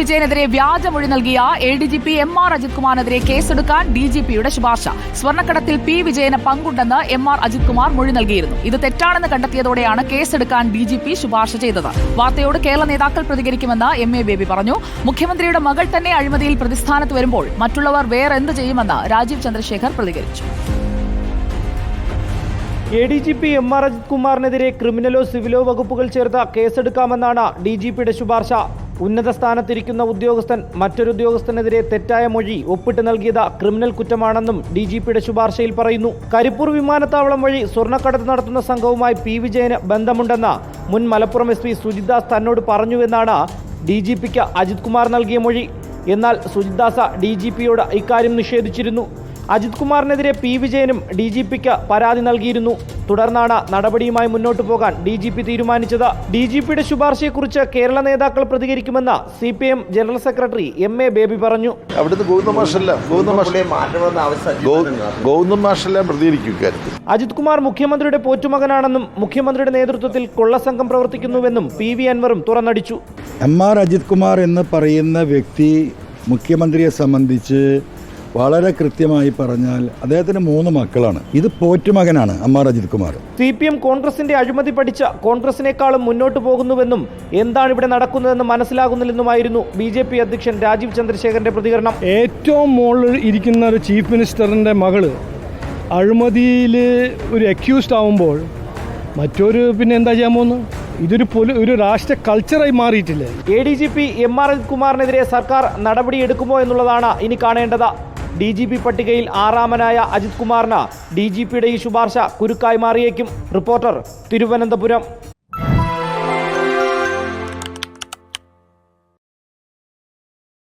വിജയനെതിരെ വ്യാജമൊഴി നൽകിയ A D G P M R Ajith കുമാറിനെതിരെ കേസെടുക്കാൻ ഡി ജി പിയുടെ ശുപാർശ. സ്വർണക്കടത്തിൽ പി വിജയന് പങ്കുണ്ടെന്ന് എം ആർ അജിത് കുമാർ മൊഴി നൽകിയിരുന്നു. ഇത് തെറ്റാണെന്ന് കണ്ടെത്തിയതോടെയാണ് കേസെടുക്കാൻ ഡി ജി പി ശുപാർശ ചെയ്തത്. വാർത്തയോട് കേരള നേതാക്കൾ പ്രതികരിക്കുമെന്ന് എം എ ബേബി പറഞ്ഞു. മുഖ്യമന്ത്രിയുടെ മകൾ തന്നെ അഴിമതിയിൽ പ്രതിസ്ഥാനത്ത് വരുമ്പോൾ മറ്റുള്ളവർ വേറെന്ത് ചെയ്യുമെന്ന് രാജീവ് ചന്ദ്രശേഖർ പ്രതികരിച്ചു. A D G P M R Ajith കുമാറിനെതിരെ ക്രിമിനലോ സിവിലോ വകുപ്പുകൾ ചേർത്ത് കേസെടുക്കാമെന്നാണ് ഡി ജി പിയുടെ ശുപാർശ. ഉന്നത സ്ഥാനത്തിരിക്കുന്ന ഉദ്യോഗസ്ഥൻ മറ്റൊരു ഉദ്യോഗസ്ഥനെതിരെ തെറ്റായ മൊഴി ഒപ്പിട്ട് നൽകിയത് ക്രിമിനൽ കുറ്റമാണെന്നും ഡി ജി പിയുടെ ശുപാർശയിൽ പറയുന്നു. കരിപ്പൂർ വിമാനത്താവളം വഴി സ്വർണക്കടത്ത് നടത്തുന്ന സംഘവുമായി പി വിജയന് ബന്ധമുണ്ടെന്ന് മുൻ മലപ്പുറം എസ് പി സുജിദാസ് തന്നോട് പറഞ്ഞുവെന്നാണ് ഡി ജി പിക്ക് അജിത് കുമാർ നൽകിയ മൊഴി. എന്നാൽ സുജിദാസ ഡി ജി പിയോട് ഇക്കാര്യം നിഷേധിച്ചിരുന്നു. അജിത് കുമാറിനെതിരെ പി വിജയനും ഡി ജി പിക്ക് പരാതി നൽകിയിരുന്നു. തുടർന്നാണ് നടപടിയുമായി മുന്നോട്ടു പോകാൻ ഡി ജി പി തീരുമാനിച്ചത്. ഡി ജി പിയുടെ ശുപാർശയെക്കുറിച്ച് കേരള നേതാക്കൾ പ്രതികരിക്കുമെന്ന് C P M general secretary M A Baby പറഞ്ഞു. മാഷല്ല മാഷെല്ലാം പ്രതികരിക്കും അജിത് കുമാർ മുഖ്യമന്ത്രിയുടെ പോറ്റുമകനാണെന്നും മുഖ്യമന്ത്രിയുടെ നേതൃത്വത്തിൽ കൊള്ളസംഘം പ്രവർത്തിക്കുന്നുവെന്നും പി വി അൻവറും തുറന്നടിച്ചു. എം ആർ അജിത് കുമാർ എന്ന് പറയുന്ന വ്യക്തി മുഖ്യമന്ത്രിയെ സംബന്ധിച്ച് വളരെ കൃത്യമായി പറഞ്ഞാൽ അദ്ദേഹത്തിന് മൂന്ന് മക്കളാണ്. ഇത് പോറ്റുമകനാണ് അമ്മ Rajith Ajith Kumar. C P M കോൺഗ്രസിന്റെ അഴിമതി പഠിച്ച കോൺഗ്രസിനേക്കാളും മുന്നോട്ട് പോകുന്നുവെന്നും എന്താണ് ഇവിടെ നടക്കുന്നതെന്ന് മനസ്സിലാകുന്നില്ലെന്നുമായിരുന്നു ബി ജെ പി അധ്യക്ഷൻ രാജീവ് ചന്ദ്രശേഖരന്റെ പ്രതികരണം. ഏറ്റവും മുകളിൽ ഇരിക്കുന്ന ഒരു ചീഫ് മിനിസ്റ്ററിന്റെ മകൾ അഴിമതിയിൽ ഒരു അക്യൂസ്ഡ് ആവുമ്പോൾ മറ്റൊരു പിന്നെ എന്താ ചെയ്യാൻ പോകുന്നു? ഇതൊരു പൊലി ഒരു രാഷ്ട്ര കൾച്ചറായി മാറിയിട്ടില്ലേ? A D G P M R Ajith കുമാറിനെതിരെ സർക്കാർ നടപടിയെടുക്കുമോ എന്നുള്ളതാണ് ഇനി കാണേണ്ടത്. ഡി ജി പി പട്ടികയിൽ ആറാമനായ അജിത് കുമാറിന് ഡി ജി പിയുടെ ഈ ശുപാർശ കുരുക്കായി മാറിയേക്കും. റിപ്പോർട്ടർ തിരുവനന്തപുരം.